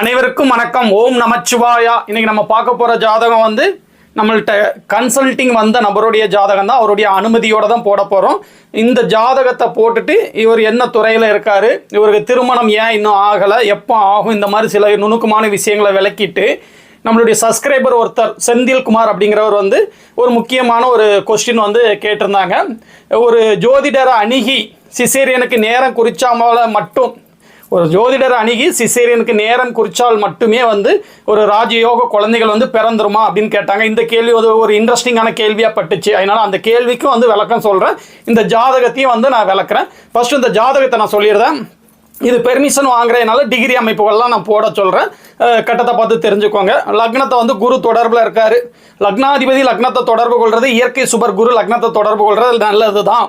அனைவருக்கும் வணக்கம். ஓம் நமச்சிவாயா. இன்னைக்கு நம்ம பார்க்க போகிற ஜாதகம் வந்து நம்மள்கிட்ட கன்சல்ட்டிங் வந்த நபருடைய ஜாதகம் தான். அவருடைய அனுமதியோடு தான் போட போகிறோம் இந்த ஜாதகத்தை போட்டுட்டு இவர் என்ன துறையில் இருக்கார் இவருக்கு திருமணம் ஏன் இன்னும் ஆகலை எப்போ ஆகும் இந்த மாதிரி சில நுணுக்கமான விஷயங்களை விளக்கிட்டு நம்மளுடைய சப்ஸ்கிரைபர் ஒருத்தர் செந்தில்குமார் அப்படிங்கிறவர் வந்து ஒரு முக்கியமான ஒரு கொஸ்டின் வந்து கேட்டிருந்தாங்க. ஒரு ஜோதிடரை அணுகி சிசேரியனுக்கு நேரம் குறிச்சாமல் மட்டும் ஒரு ஜோதிடர் அணுகி சிசேரியனுக்கு நேரம் குறித்தால் மட்டுமே வந்து ஒரு ராஜயோக குழந்தைகள் வந்து பிறந்துருமா அப்படின்னு கேட்டாங்க. இந்த கேள்வி வந்து ஒரு இன்ட்ரெஸ்டிங்கான கேள்வியாக பட்டுச்சு. அதனால் அந்த கேள்விக்கும் வந்து விளக்கம் சொல்கிறேன் இந்த ஜாதகத்தையும் வந்து நான் விளக்குறேன். ஃபஸ்ட்டு இந்த ஜாதகத்தை நான் சொல்லிடுறேன். இது பெர்மிஷன் வாங்குறதுனால டிகிரி அமைப்புகள்லாம் நான் போட சொல்கிறேன் கட்டத்தை பார்த்து தெரிஞ்சுக்கோங்க. லக்னத்தை வந்து குரு தொடர்பில் இருக்கார். லக்னாதிபதி லக்னத்தை தொடர்பு கொள்வது இயற்கை சுபர் குரு லக்னத்தை தொடர்பு கொள்வது நல்லது தான்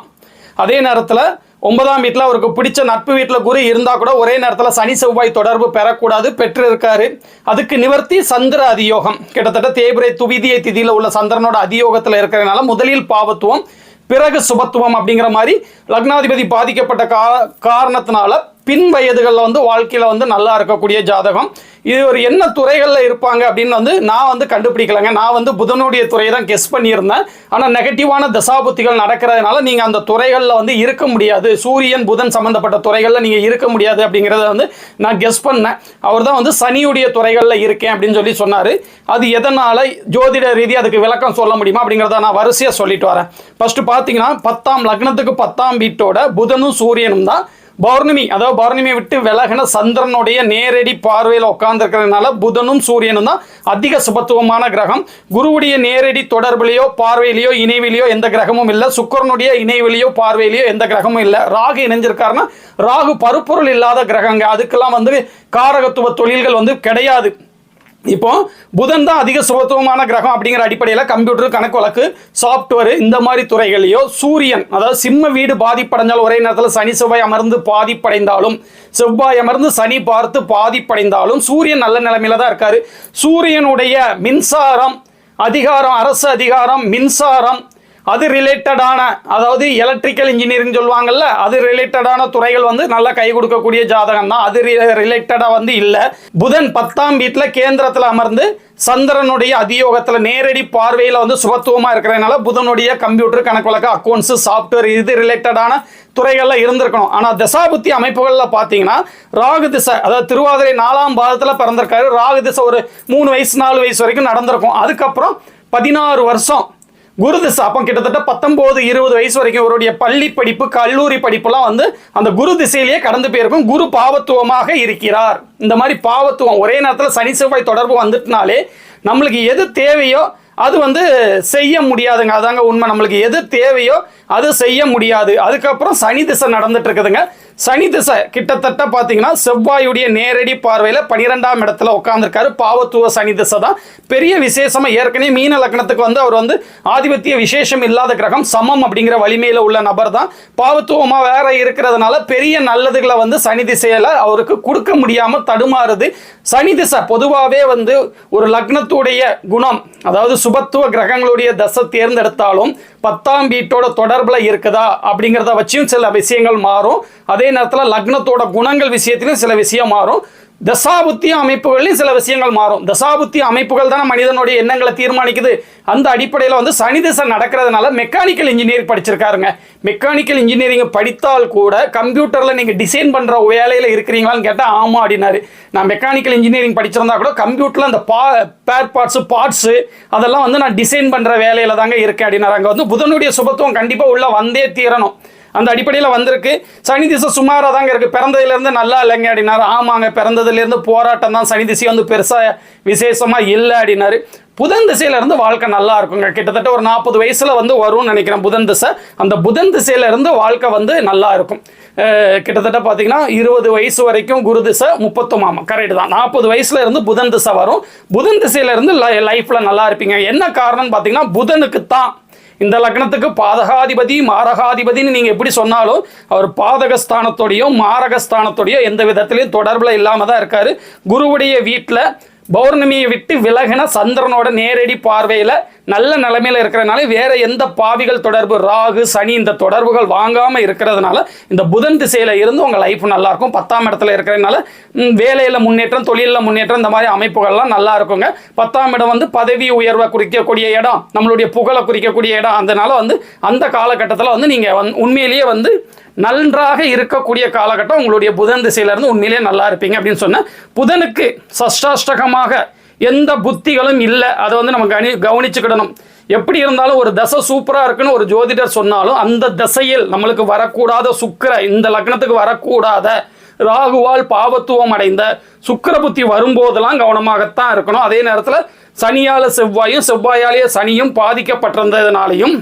அதே நேரத்தில் ஒன்பதாம் வீட்டில் அவருக்கு பிடிச்ச நட்பு வீட்டில் குரு இருந்தால் கூட ஒரே நேரத்தில் சனி செவ்வாய் தொடர்பு பெறக்கூடாது பெற்று இருக்காரு அதுக்கு நிவர்த்தி சந்திர அதியோகம். கிட்டத்தட்ட தேய்பிரை துவிதியை திதியில் உள்ள சந்திரனோட அதியோகத்தில் இருக்கிறதுனால முதலில் பாவத்துவம் பிறகு சுபத்துவம் அப்படிங்கிற மாதிரி லக்னாதிபதி பாதிக்கப்பட்ட கா காரணத்தினால பின் வயதுகளில் வந்து வாழ்க்கையில் வந்து நல்லா இருக்கக்கூடிய ஜாதகம். இது ஒரு என்ன துறைகளில் இருப்பாங்க அப்படின்னு வந்து நான் வந்து கண்டுபிடிக்கலங்க. நான் வந்து புதனுடைய துறையை தான் கெஸ் பண்ணியிருந்தேன். ஆனால் நெகட்டிவான தசாபுத்திகள் நடக்கிறதுனால நீங்கள் அந்த துறைகளில் வந்து இருக்க முடியாது. சூரியன் புதன் சம்மந்தப்பட்ட துறைகளில் நீங்கள் இருக்க முடியாது அப்படிங்கிறத வந்து நான் கெஸ் பண்ணேன். அவர் தான் வந்து சனியுடைய துறைகளில் இருக்கேன் அப்படின்னு சொல்லி சொன்னார். அது எதனால்? ஜோதிட ரீதி அதுக்கு விளக்கம் சொல்ல முடியுமா அப்படிங்கிறத நான் வரிசையாக சொல்லிட்டு வரேன். ஃபஸ்ட்டு பார்த்தீங்கன்னா பத்தாம் லக்னத்துக்கு பத்தாம் வீட்டோட புதனும் சூரியனும் தான் பௌர்ணமி அதாவது பௌர்ணமி விட்டு விலகின சந்திரனுடைய நேரடி பார்வையில் உட்கார்ந்துருக்கிறதுனால புதனும் சூரியனும் தான் அதிக சுபத்துவமான கிரகம். குருவுடைய நேரடி தொடர்பிலையோ பார்வையிலையோ இணைவிலையோ எந்த கிரகமும் இல்லை. சுக்கரனுடைய இணைவிலையோ பார்வையிலையோ எந்த கிரகமும் இல்லை. ராகு இணைஞ்சிருக்காருன்னா ராகு பருப்பொருள் இல்லாத கிரகங்க. அதுக்கெல்லாம் வந்து காரகத்துவ தொழில்கள் வந்து கிடையாது. இப்போ புதன் தான் அதிக சுமத்துவமான கிரகம் அப்படிங்கிற அடிப்படையில் கம்ப்யூட்டர் கணக்கு வழக்கு சாஃப்ட்வேர் இந்த மாதிரி துறைகளையோ சூரியன் அதாவது சிம்ம வீடு பாதிப்படைஞ்சால் ஒரே நேரத்தில் சனி செவ்வாய் அமர்ந்து பாதிப்படைந்தாலும் செவ்வாய் அமர்ந்து சனி பார்த்து பாதிப்படைந்தாலும் சூரியன் நல்ல நிலைமையில தான் இருக்காரு. சூரியனுடைய மின்சாரம் அதிகாரம் அரசு அதிகாரம் மின்சாரம் அது ரிலேட்டடான அதாவது எலக்ட்ரிக்கல் இன்ஜினியரிங் சொல்லுவாங்கல்ல அது ரிலேட்டடான துறைகள் வந்து நல்லா கை கொடுக்கக்கூடிய ஜாதகம் தான் அது ரிலேட்டடாக வந்து இல்லை. புதன் பத்தாம் வீட்டில் கேந்திரத்தில் அமர்ந்து சந்திரனுடைய அதியோகத்தில் நேரடி பார்வையில் வந்து சுபத்துவமாக இருக்கிறதுனால புதனுடைய கம்ப்யூட்டர் கணக்கு வழக்கு அக்கௌண்ட்ஸு சாஃப்ட்வேர் இது ரிலேட்டடான துறைகளில் இருந்திருக்கணும். ஆனால் தசாபுத்தி அமைப்புகளில் பார்த்தீங்கன்னா ராகு திசை அதாவது திருவாதிரை நாலாம் பாதத்தில் பிறந்திருக்காரு. ராகு திசை ஒரு மூணு வயசு நாலு வயசு வரைக்கும் நடந்திருக்கும். அதுக்கப்புறம் பதினாறு வருஷம் குரு திசை அப்போ கிட்டத்தட்ட பத்தொம்போது இருபது வயசு வரைக்கும் இவருடைய பள்ளி படிப்பு கல்லூரி படிப்புலாம் வந்து அந்த குரு திசையிலேயே கடந்து போயிருக்கும். குரு பாவத்துவமாக இருக்கிறார். இந்த மாதிரி பாவத்துவம் ஒரே நேரத்தில் சனி செவ்வாய் தொடர்பு வந்துட்டுனாலே நம்மளுக்கு எது தேவையோ அது வந்து செய்ய முடியாதுங்க. அதாங்க உண்மை. நம்மளுக்கு எது தேவையோ அது செய்ய முடியாது. அதுக்கப்புறம் சனி திசை நடந்துட்டு இருக்குதுங்க. சனி திசை கிட்டத்தட்ட பார்த்தீங்கன்னா செவ்வாயுடைய நேரடி பார்வையில் பனிரெண்டாம் இடத்துல உட்காந்துருக்காரு பாவத்துவ சனி திசை தான். பெரிய விசேஷமாக ஏற்கனவே மீன லக்னத்துக்கு வந்து அவர் வந்து ஆதிபத்திய விசேஷம் இல்லாத கிரகம் சமம் அப்படிங்கிற வலிமையில் உள்ள நபர் தான். பாவத்துவமாக வேற இருக்கிறதுனால பெரிய நல்லதுகளை வந்து சனி திசையில் அவருக்கு கொடுக்க முடியாமல் தடுமாறுது. சனி திசை பொதுவாகவே வந்து ஒரு லக்னத்துடைய குணம் அதாவது சுபத்துவ கிரகங்களுடைய தசை தேர்ந்தெடுத்தாலும் பத்தாம் வீட்டோட தொடர்பில் இருக்குதா அப்படிங்கிறத வச்சியும் சில விஷயங்கள் மாறும். அதே அதே நேரத்தில் லக்னத்தோட குணங்கள் விஷயத்திலும் சில விஷயம் மாறும். தசாபுத்தி அமைப்புகள்லையும் சில விஷயங்கள் மாறும். தசாபுத்தி அமைப்புகள் தானே மனிதனுடைய எண்ணங்களை தீர்மானிக்குது. அந்த அடிப்படையில் வந்து சனி திசை நடக்கிறதுனால மெக்கானிக்கல் இன்ஜினியரிங் படிச்சிருக்காருங்க. மெக்கானிக்கல் இன்ஜினியரிங் படித்தால் கூட கம்ப்யூட்டரில் நீங்கள் டிசைன் பண்ணுற வேலையில் இருக்கிறீங்களான்னு கேட்டால் ஆமாம் அப்படின்னாரு. நான் மெக்கானிக்கல் இன்ஜினியரிங் படிச்சிருந்தா கூட கம்ப்யூட்டரில் அந்த பா பேர் பார்ட்ஸு பார்ட்ஸு அதெல்லாம் வந்து நான் டிசைன் பண்ணுற வேலையில் தாங்க இருக்கேன் அப்படின்னாரு. அங்கே வந்து புதனுடைய சுபத்துவம் கண்டிப்பாக உள்ளே வந்தே தீரணும். அந்த அடிப்படையில் வந்திருக்கு. சனி திசை சுமாராக தாங்க இருக்குது பிறந்ததுலேருந்து நல்லா இல்லைங்க அப்படின்னாரு. ஆமாங்க பிறந்ததுலேருந்து போராட்டம் தான் சனி திசை வந்து பெருசாக விசேஷமாக இல்லை அப்படின்னாரு. புதன் திசையிலேருந்து வாழ்க்கை நல்லா இருக்குங்க. கிட்டத்தட்ட ஒரு நாற்பது வயசில் வந்து வரும்னு நினைக்கிறேன் புதன் திசை. அந்த புதன் திசையிலேருந்து வாழ்க்கை வந்து நல்லா இருக்கும். கிட்டத்தட்ட பார்த்தீங்கன்னா இருபது வயசு வரைக்கும் குரு திசை முப்பத்தொம் கரெக்டு தான். நாற்பது வயசுல இருந்து புதன் திசை வரும். புதன் திசையிலேருந்து லைஃப்பில் நல்லா இருப்பீங்க. என்ன காரணம்னு பார்த்தீங்கன்னா புதனுக்கு தான் இந்த லக்னத்துக்கு பாதகாதிபதி மாரகாதிபதின்னு நீங்கள் எப்படி சொன்னாலும் அவர் பாதகஸ்தானத்தோடையோ மாரகஸ்தானத்தோடையோ எந்த விதத்திலையும் தொடர்பில் இல்லாமல் தான் இருக்காரு. குருவுடைய வீட்டில் பௌர்ணமியை விட்டு விலகின சந்திரனோட நேரடி பார்வையில் நல்ல நிலைமையில் இருக்கிறதுனால வேற எந்த பாவிகள் தொடர்பு ராகு சனி இந்த தொடர்புகள் வாங்காமல் இருக்கிறதுனால இந்த புதன் திசையில் இருந்து உங்கள் லைஃப் நல்லாயிருக்கும் பத்தாம் இடத்துல இருக்கிறதுனால வேலையில் முன்னேற்றம் தொழிலில் முன்னேற்றம் இந்த மாதிரி அமைப்புகள்லாம் நல்லா இருக்குங்க. பத்தாம் இடம் வந்து பதவி உயர்வை குறிக்கக்கூடிய இடம் நம்மளுடைய புகழை குறிக்கக்கூடிய இடம். அதனால வந்து அந்த காலகட்டத்தில் வந்து நீங்கள் வந் உண்மையிலேயே வந்து நன்றாக இருக்கக்கூடிய காலகட்டம் உங்களுடைய புதன் திசையிலேருந்து உண்மையிலேயே நல்லா இருப்பீங்க அப்படின்னு சொன்ன புதனுக்கு சஷ்டாஷ்டகமாக எந்த புத்திகளும் இல்லை. அதை வந்து நம்ம கவனி கவனிச்சுக்கிடணும். எப்படி இருந்தாலும் ஒரு தசை சூப்பராக இருக்குன்னு ஒரு ஜோதிடர் சொன்னாலும் அந்த தசையில் நம்மளுக்கு வரக்கூடாத சுக்கிர இந்த லக்னத்துக்கு வரக்கூடாத ராகுவால் பாவத்துவம் அடைந்த சுக்கர புத்தி வரும்போதெல்லாம் கவனமாகத்தான் இருக்கணும். அதே நேரத்தில் சனியால செவ்வாயும் செவ்வாயாலேயே சனியும் பாதிக்கப்பட்டிருந்ததுனாலையும்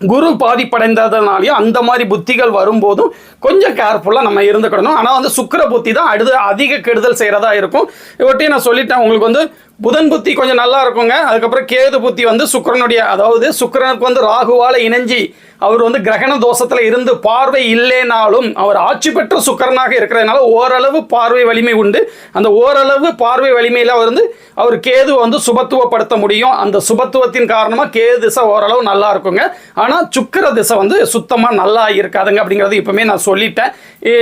குரு பாதிப்படைந்ததுனாலையும் அந்த மாதிரி புத்திகள் வரும்போதும் கொஞ்சம் கேர்ஃபுல்லாக நம்ம இருந்துக்கிடணும். ஆனால் வந்து சுக்கர புத்தி தான் அடுத்து அதிக கெடுதல் செய்கிறதா இருக்கும். இவற்றையும் நான் சொல்லிட்டேன். உங்களுக்கு வந்து புதன் புத்தி கொஞ்சம் நல்லா இருக்குங்க. அதுக்கப்புறம் கேது புத்தி வந்து சுக்கிரனுடைய அதாவது சுக்கரனுக்கு வந்து ராகுவால் இணைஞ்சி அவர் வந்து கிரகண தோஷத்தில் இருந்து பார்வை இல்லைனாலும் அவர் ஆட்சி பெற்ற சுக்கரனாக இருக்கிறதுனால ஓரளவு பார்வை வலிமை உண்டு. அந்த ஓரளவு பார்வை வலிமையில் அவர் வந்து அவர் கேது வந்து சுபத்துவப்படுத்த முடியும். அந்த சுபத்துவத்தின் காரணமாக கேது திசை ஓரளவு நல்லா இருக்குங்க. ஆனால் சுக்கர திசை வந்து சுத்தமாக நல்லா இருக்காதுங்க அப்படிங்கிறது இப்போவுமே நான் சொல்லிட்டேன்.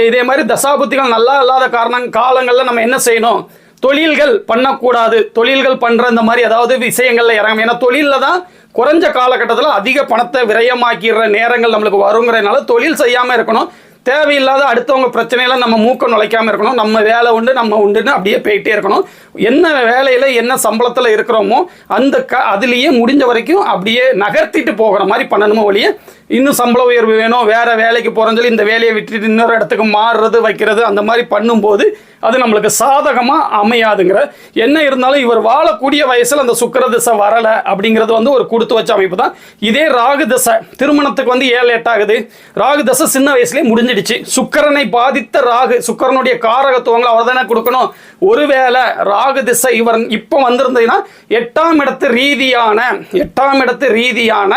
இதே மாதிரி தசாபுத்திகள் நல்லா இல்லாத காரணம் காலங்களில் நம்ம என்ன செய்யணும்? தொழில்கள் பண்ணக்கூடாது. தொழில்கள் பண்ற இந்த மாதிரி ஏதாவது விஷயங்களில் இறங்கும் ஏன்னா தொழிலில் தான் குறைஞ்ச காலகட்டத்தில் அதிக பணத்தை விரயமாக்கிற நேரங்கள் நம்மளுக்கு வருங்கிறதுனால தொழில் செய்யாமல் இருக்கணும். தேவையில்லாத அடுத்தவங்க பிரச்சனையெல்லாம் நம்ம மூக்கம் நுழைக்காமல் இருக்கணும். நம்ம வேலை உண்டு நம்ம உண்டுன்னு அப்படியே போயிட்டே இருக்கணும். என்ன வேலையில் என்ன சம்பளத்தில் இருக்கிறோமோ அந்த க அதுலேயே முடிஞ்ச வரைக்கும் அப்படியே நகர்த்திட்டு போகிற மாதிரி பண்ணணுமோ ஒழிய இன்னும் சம்பள உயர்வு வேணும் வேறு வேலைக்கு போகிறோன்னு சொல்லி இந்த வேலையை விட்டுட்டு இன்னொரு இடத்துக்கு மாறுறது வைக்கிறது அந்த மாதிரி பண்ணும்போது அது நம்மளுக்கு சாதகமாக அமையாதுங்கிற என்ன இருந்தாலும் இவர் வாழக்கூடிய வயசில் அந்த சுக்கிர திசை வரலை அப்படிங்கிறது வந்து ஒரு கொடுத்து வச்ச அமைப்பு தான். இதே ராகு திசை திருமணத்துக்கு வந்து ஏழு எட்டாகுது ராகு திசை சின்ன வயசுலேயே முடிஞ்சிடுச்சு. சுக்கிரனை பாதித்த ராகு சுக்கரனுடைய காரகத்துவங்களை அவர் தானே கொடுக்கணும். ஒருவேளை ராகு திசை இவர் இப்போ வந்திருந்ததுன்னா எட்டாம் இடத்து ரீதியான எட்டாம் இடத்து ரீதியான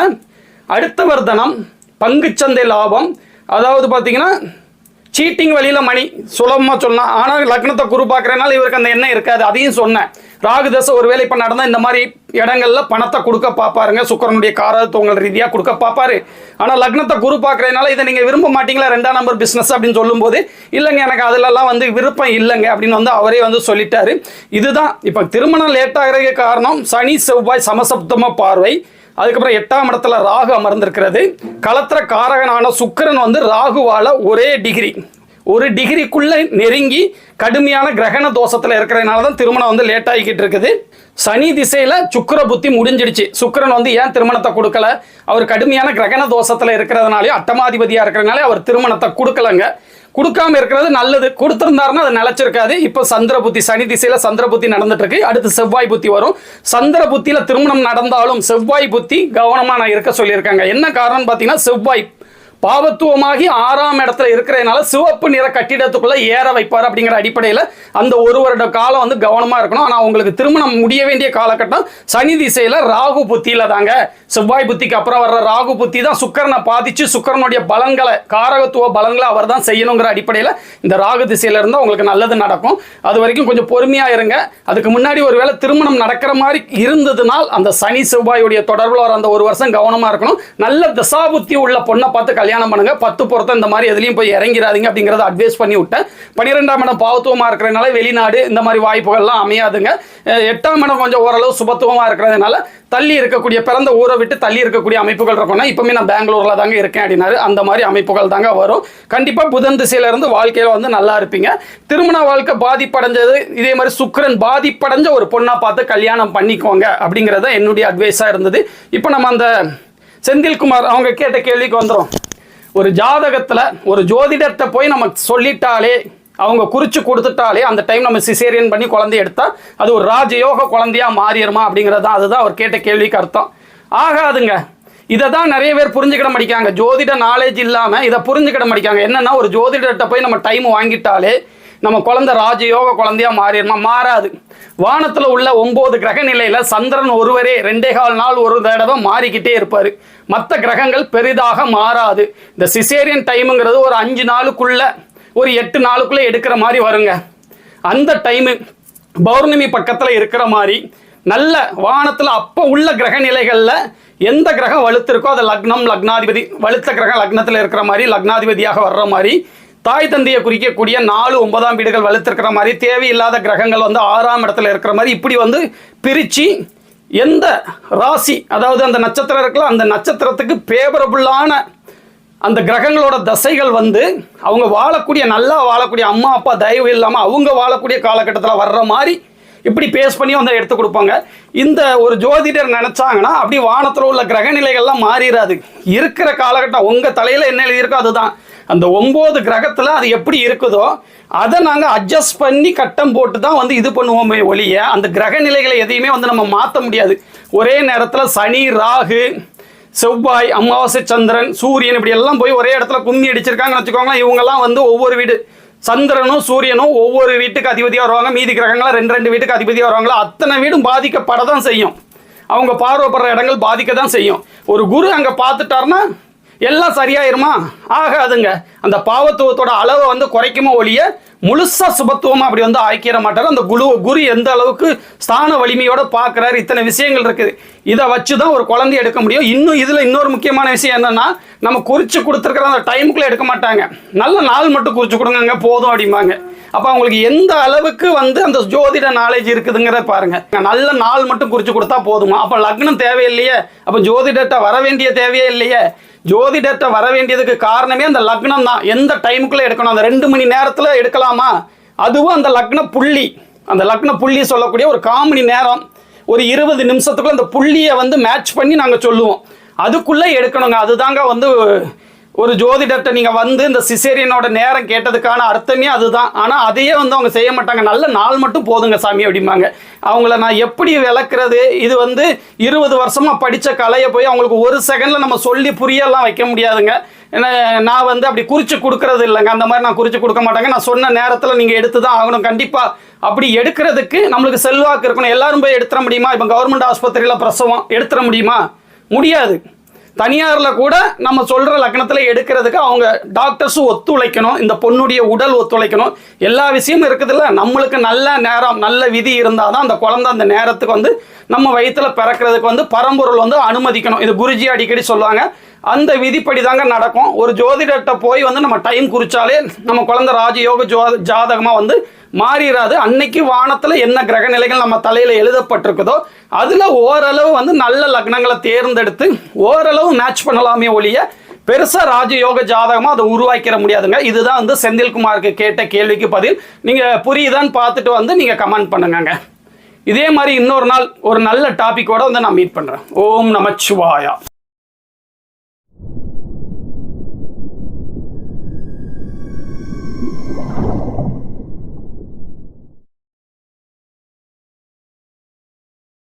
அடுத்தவர் தனம் பங்குச்சந்தை லாபம். அதாவது பார்த்தீங்கன்னா சீட்டிங் வழியில் மணி சுலபமாக சொன்னால் ஆனால் லக்னத்தை குரு பார்க்குறதுனால இவருக்கு அந்த எண்ணம் இருக்காது. அதையும் சொன்னேன். ராகு தசை ஒருவேளை இப்போ நடந்தால் இந்த மாதிரி இடங்களில் பணத்தை கொடுக்க பார்ப்பாருங்க. சுக்கரனுடைய காரத்துவங்கள் ரீதியாக கொடுக்க பார்ப்பாரு. ஆனால் லக்னத்தை குரு பார்க்குறதுனால இதை நீங்கள் விரும்ப மாட்டீங்களா? ரெண்டாம் நம்பர் பிஸ்னஸ் அப்படின்னு சொல்லும்போது இல்லைங்க எனக்கு அதிலெல்லாம் வந்து விருப்பம் இல்லைங்க அப்படின்னு வந்து அவரே வந்து சொல்லிட்டாரு. இதுதான் இப்போ திருமணம் லேட் ஆகிறதுக்கு காரணம் சனி செவ்வாய் சமசப்தம பார்வை. அதுக்கப்புறம் எட்டாம் இடத்துல ராகு அமர்ந்திருக்கிறது. களத்திர காரகனான சுக்கிரன் வந்து ராகுவால ஒரே டிகிரி ஒரு டிகிரிக்குள்ள நெருங்கி கடுமையான கிரகண தோஷத்தில் இருக்கிறதுனால தான் திருமணம் வந்து லேட் ஆகிக்கிட்டு இருக்குது. சனி திசையில சுக்கிர புத்தி முடிஞ்சிடுச்சு. சுக்கிரன் வந்து ஏன் திருமணத்தை கொடுக்கல? அவர் கடுமையான கிரகண தோஷத்தில் இருக்கிறதுனாலே அட்டமாதிபதியா இருக்கிறதுனால அவர் திருமணத்தை கொடுக்கலங்க. கொடுக்காம இருக்கிறது நல்லது. கொடுத்துருந்தாருன்னா அது நிலைச்சிருக்காது. இப்போ சந்திர புத்தி சனி திசையில சந்திர புத்தி நடந்துட்டு இருக்கு. அடுத்து செவ்வாய் புத்தி வரும். சந்திர புத்தியில திருமணம் நடந்தாலும் செவ்வாய் புத்தி கவனமா நான் இருக்க சொல்லியிருக்காங்க. என்ன காரணம் பார்த்தீங்கன்னா செவ்வாய் பாவத்துவமாகி ஆறாம் இடத்துல இருக்கிறதுனால சிவப்பு நிற கட்டிடத்துக்குள்ள ஏற வைப்பார் அப்படிங்கிற அடிப்படையில் அந்த ஒரு வருட காலம் வந்து கவனமாக இருக்கணும். ஆனால் உங்களுக்கு திருமணம் முடிய வேண்டிய காலகட்டம் சனி திசையில் ராகு புத்தியில் தாங்க. செவ்வாய் புத்திக்கு அப்புறம் வர்ற ராகு புத்தி தான் சுக்கரனை பாதிச்சு சுக்கரனுடைய பலன்களை காரகத்துவ பலன்களை அவர் தான் செய்யணுங்கிற அடிப்படையில் இந்த ராகு திசையில் இருந்தால் உங்களுக்கு நல்லது நடக்கும். அது வரைக்கும் கொஞ்சம் பொறுமையாக இருங்க. அதுக்கு முன்னாடி ஒருவேளை திருமணம் நடக்கிற மாதிரி இருந்ததுனால் அந்த சனி செவ்வாயுடைய தொடர்பில் வர அந்த ஒரு வருஷம் கவனமாக இருக்கணும். நல்ல தசாபுத்தி உள்ள பொண்ணை பார்த்து கல்யாணம் கல்யாணம் பண்ணுங்க. பத்து பொருத்தம் இந்த மாதிரி எதுலையும் போய் இறங்கிறாதீங்க அப்படிங்கிறத அட்வைஸ் பண்ணி விட்டேன். பன்னிரெண்டாம் இடம் பாவத்துவமா இருக்கிறதுனால வெளிநாடு இந்த மாதிரி வாய்ப்புகள்லாம் அமையாதுங்க. எட்டாம் இடம் கொஞ்சம் ஓரளவு சுபத்துவமா இருக்கிறதுனால தள்ளி இருக்கக்கூடிய பிறந்த ஊரை விட்டு தள்ளி இருக்கக்கூடிய அமைப்புகள் இருக்கும்னா இப்பவுமே நான் பெங்களூர்ல தாங்க இருக்கேன் அப்படின்னாரு. அந்த மாதிரி அமைப்புகள் தாங்க வரும். கண்டிப்பா புதன் திசையில இருந்து வாழ்க்கையில வந்து நல்லா இருப்பீங்க. திருமண வாழ்க்கை பாதிப்படைஞ்சது இதே மாதிரி சுக்கிரன் பாதிப்படைஞ்ச ஒரு பொண்ணா பார்த்து கல்யாணம் பண்ணிக்கோங்க அப்படிங்கிறத என்னுடைய அட்வைஸா இருந்தது. இப்போ நம்ம அந்த செந்தில்குமார் அவங்க கேட்ட கேள்விக்கு வந்துடும் ஒரு ஜாதகத்தில் ஒரு ஜோதிடத்தை போய் நம்ம சொல்லிட்டாலே அவங்க குறித்து கொடுத்துட்டாலே அந்த டைம் நம்ம சிசேரியன் பண்ணி குழந்தை எடுத்தால் அது ஒரு ராஜயோக குழந்தையா மாறிடுமா அப்படிங்கிறது தான் அதுதான் அவர் கேட்ட கேள்விக்கு அர்த்தம். ஆகாதுங்க. இதை தான் நிறைய பேர் புரிஞ்சுக்கிட மாட்டிக்காங்க ஜோதிட நாலேஜ் இல்லாமல் இதை புரிஞ்சுக்கிட மாட்டிக்காங்க என்னென்னா ஒரு ஜோதிடர்கிட்ட போய் நம்ம டைம் வாங்கிட்டாலே நம்ம குழந்தை ராஜயோக குழந்தையா மாறிடுமா? மாறாது. வானத்தில் உள்ள ஒம்பது கிரக நிலையில் சந்திரன் ஒருவரே ரெண்டே கால் நாள் ஒரு தடவை மாறிக்கிட்டே இருப்பார். மற்ற கிரகங்கள் பெரிதாக மாறாது. இந்த சிசேரியன் டைமுங்கிறது ஒரு அஞ்சு நாளுக்குள்ள ஒரு எட்டு நாளுக்குள்ள எடுக்கிற மாதிரி வருங்க. அந்த டைமு பௌர்ணமி பக்கத்தில் இருக்கிற மாதிரி நல்ல வானத்தில் அப்போ உள்ள கிரக நிலைகளில் எந்த கிரகம் வலுத்திருக்கோ அது லக்னம் லக்னாதிபதி வலுத்த கிரகம் லக்னத்தில் இருக்கிற மாதிரி லக்னாதிபதியாக வர்ற மாதிரி தாய் தந்தையை குறிக்கக்கூடிய நாலு ஒன்பதாம் வீடுகள் வலுத்திருக்கிற மாதிரி தேவையில்லாத கிரகங்கள் வந்து ஆறாம் இடத்துல இருக்கிற மாதிரி இப்படி வந்து பிரித்து எந்த ராசி அதாவது அந்த நட்சத்திரம் இருக்குல்ல அந்த நட்சத்திரத்துக்கு ஃபேவரபுளான அந்த கிரகங்களோட தசைகள் வந்து அவங்க வாழக்கூடிய நல்லா வாழக்கூடிய அம்மா அப்பா தயவு இல்லாமல் அவங்க வாழக்கூடிய காலகட்டத்தில் வர்ற மாதிரி இப்படி பேஸ் பண்ணி வந்து எடுத்து கொடுப்பாங்க. இந்த ஒரு ஜோதிடர் நினச்சாங்கன்னா அப்படி வானத்தில் உள்ள கிரகநிலைகள்லாம் மாறிடாது இருக்கிற காலகட்டம் உங்கள் தலையில் என்ன எழுதியிருக்கோ அதுதான். அந்த ஒம்பது கிரகத்தில் அது எப்படி இருக்குதோ அதை நாங்கள் அட்ஜஸ்ட் பண்ணி கட்டம் போட்டு தான் வந்து இது பண்ணுவோமே ஒழிய அந்த கிரக நிலைகளை எதையுமே வந்து நம்ம மாற்ற முடியாது. ஒரே நேரத்தில் சனி ராகு செவ்வாய் அமாவாசை சந்திரன் சூரியன் இப்படி எல்லாம் போய் ஒரே இடத்துல கும்மி அடிச்சிருக்காங்கன்னு வச்சுக்கோங்களேன் இவங்கெல்லாம் வந்து ஒவ்வொரு வீடு. சந்திரனும் சூரியனும் ஒவ்வொரு வீட்டுக்கு அதிபதியாக வருவாங்க. மீதி கிரகங்களாம் ரெண்டு ரெண்டு வீட்டுக்கு அதிபதியாக வருவாங்களா? அத்தனை வீடும் பாதிக்கப்பட தான் செய்யும். அவங்க பார்வைப்படுற இடங்கள் பாதிக்க தான் செய்யும். ஒரு குரு அங்கே பார்த்துட்டாருன்னா எல்லாம் சரியாயிருமா? ஆகாதுங்க. அந்த பாவத்துவத்தோட அளவை வந்து குறைக்குமோ ஒழிய முழுசா சுபத்துவமா அப்படி வந்து ஆக்கிட மாட்டார். அந்த குரு குரு எந்த அளவுக்கு ஸ்தான வலிமையோட பார்க்குறாரு இத்தனை விஷயங்கள் இருக்குது. இதை வச்சு தான் ஒரு குழந்தை எடுக்க முடியும். இன்னும் இதில் இன்னொரு முக்கியமான விஷயம் என்னன்னா நம்ம குறித்து கொடுத்துருக்கிற அந்த டைமுக்குள்ளே எடுக்க மாட்டாங்க. நல்ல நாள் மட்டும் குறித்து கொடுங்க போதும் அப்படிம்பாங்க. அப்போ அவங்களுக்கு எந்த அளவுக்கு வந்து அந்த ஜோதிட நாலேஜ் இருக்குதுங்கிறத பாருங்க. நல்ல நாள் மட்டும் குறித்து கொடுத்தா போதுமா? அப்போ லக்னம் தேவையில்லையே. அப்போ ஜோதிடத்தை வர வேண்டிய தேவையே இல்லையே. ஜோதிடத்தை வர வேண்டியதுக்கு காரணமே அந்த லக்னம் தான். எந்த டைமுக்குள்ளே எடுக்கணும்? அந்த ரெண்டு மணி நேரத்தில் எடுக்கலாமா? அதுவும் அந்த லக்ன புள்ளி. அந்த லக்ன புள்ளி சொல்லக்கூடிய ஒரு காமணி நேரம். ஒரு இருபது நிமிஷத்துக்குள்ள அந்த புள்ளியை வந்து மேட்ச் பண்ணி நாங்கள் சொல்லுவோம். அதுக்குள்ளே எடுக்கணுங்க. அதுதாங்க வந்து ஒரு ஜோதிடத்தை நீங்கள் வந்து இந்த சிசேரியனோட நேரம் கேட்டதுக்கான அர்த்தமே அதுதான். ஆனால் அதையே வந்து அவங்க செய்ய மாட்டாங்க. நல்ல நாள் மட்டும் போதுங்க சாமி அப்படிம்பாங்க. அவங்கள நான் எப்படி விளக்குறது? இது வந்து இருபது வருஷமாக படித்த கலையை போய் அவங்களுக்கு ஒரு செகண்டில் நம்ம சொல்லி புரியலாம் வைக்க முடியாதுங்க. ஏன்னா நான் வந்து அப்படி குறித்து கொடுக்கறது இல்லைங்க. அந்த மாதிரி நான் குறித்து கொடுக்க மாட்டாங்க. நான் சொன்ன நேரத்தில் நீங்கள் எடுத்து தான் ஆகணும். கண்டிப்பாக அப்படி எடுக்கிறதுக்கு நம்மளுக்கு செல்வாக்கு இருக்கணும். எல்லாரும் போய் எடுத்துட முடியுமா? இப்போ கவர்மெண்ட் ஆஸ்பத்திரியில் பிரசவம். எடுத்துட முடியுமா? முடியாது. தனியாரில் கூட நம்ம சொல்கிற லக்னத்தில் எடுக்கிறதுக்கு அவங்க டாக்டர்ஸும் ஒத்துழைக்கணும். இந்த பொண்ணுடைய உடல் ஒத்துழைக்கணும். எல்லா விஷயமும் இருக்குதுல்ல நம்மளுக்கு நல்ல நேரம் நல்ல விதி இருந்தால் தான் அந்த குழந்தை அந்த நேரத்துக்கு வந்து நம்ம வயிற்றில் பிறக்கிறதுக்கு வந்து பரம்பொருள் வந்து அனுமதிக்கணும். இது குருஜி அடிக்கடி சொல்லுவாங்க. அந்த விதிப்படி தாங்க நடக்கும். ஒரு ஜோதிடர்கிட்ட போய் வந்து நம்ம டைம் குறித்தாலே நம்ம குழந்தை ராஜயோக ஜோ ஜாதகமாக வந்து மாறிடாது அன்னைக்கு வானத்தில் என்ன கிரக நிலைகள் நம்ம தலையில் எழுதப்பட்டிருக்குதோ அதில் ஓரளவு வந்து நல்ல லக்னங்களை தேர்ந்தெடுத்து ஓரளவு மேட்ச் பண்ணலாமே ஒழிய பெருசாக ராஜயோக ஜாதகமாக அதை உருவாக்கிற முடியாதுங்க. இதுதான் வந்து செந்தில்குமாருக்கு கேட்ட கேள்விக்கு பதில். நீங்கள் புரியுதான்னு பார்த்துட்டு வந்து நீங்கள் கமெண்ட் பண்ணுங்கங்க. இதே மாதிரி இன்னொரு நாள் ஒரு நல்ல டாப்பிக்கோடு வந்து நான் மீட் பண்ணுறேன் ஓம் நமச்சிவாயா.